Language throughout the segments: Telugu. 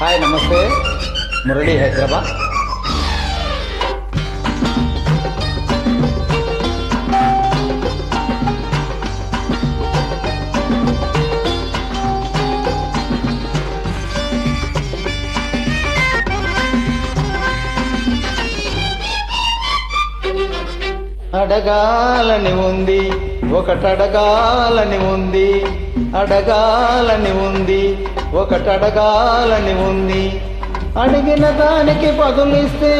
हाय नमस्ते मुरली हैदराबाद అడగాలని ఉంది. ఒకటడగాలని ఉంది. అడగాలని ఉంది. ఒకటడగాలని ఉంది. అడిగిన దానికి బదులిస్తే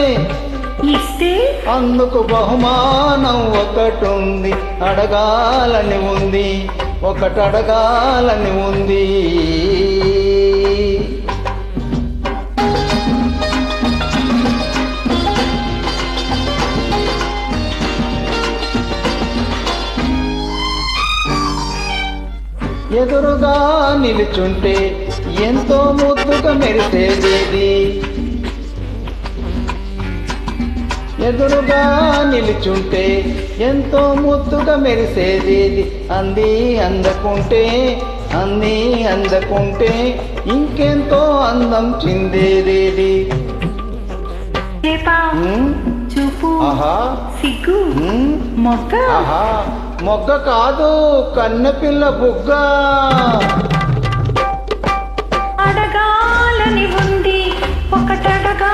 ఇస్తే అందుకు బహుమానం ఒకటుంది అడగాలని ఉంది. ఒకటడగాలని ఉంది. ఎదురుగా నిలుచుంటే ఎంతో ముద్దుగా మెరిసేదేది? ఎదురుగా నిలుచుంటే ఎంతో ముద్దుగా మెరిసేదేది? అంది అందకుంటే అంది అందకుంటే ఇంకెంతో అందం చిందేదేది? చేపా సిగ్గు ఉమ్, మొగ్గ కాదు కన్నెపిల్ల బుగ్గ. అడగాలని ఉంది ఒకటడగా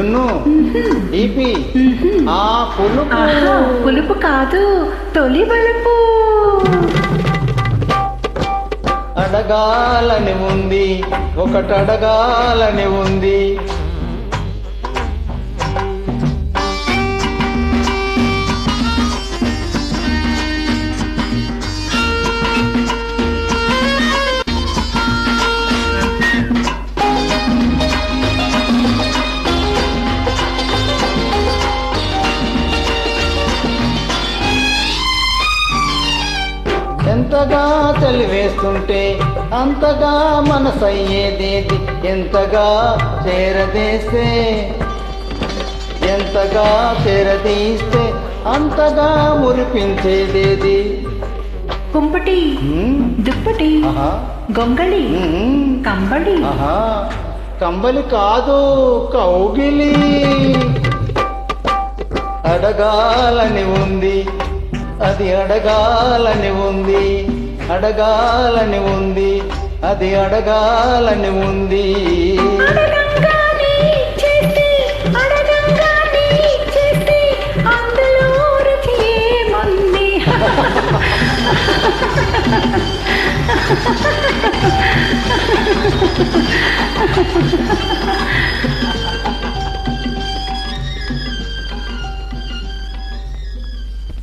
జున్ను ఆ పులుపు. ఆహా పులుపు కాదు తొలి బలుపు అడగాలని ఉంది ఒకటి అడగాలని ఉంది. ఎంతగా చలివేస్తుంటే అంతగా మనసయ్యేదేది? ఎంతగా చేరదీస్తే? ఎంతగా చేరదీస్తే అంతగా మురిపించేదేది? కుంపటి దుప్పటి గొంగళి కంబళి. ఆహా. కంబలి కాదు కౌగిలి. అడగాలని ఉంది. అది అడగాలని ఉంది. అడగాలని ఉంది. అది అడగాలని ఉంది. Ha ha ha ha ha!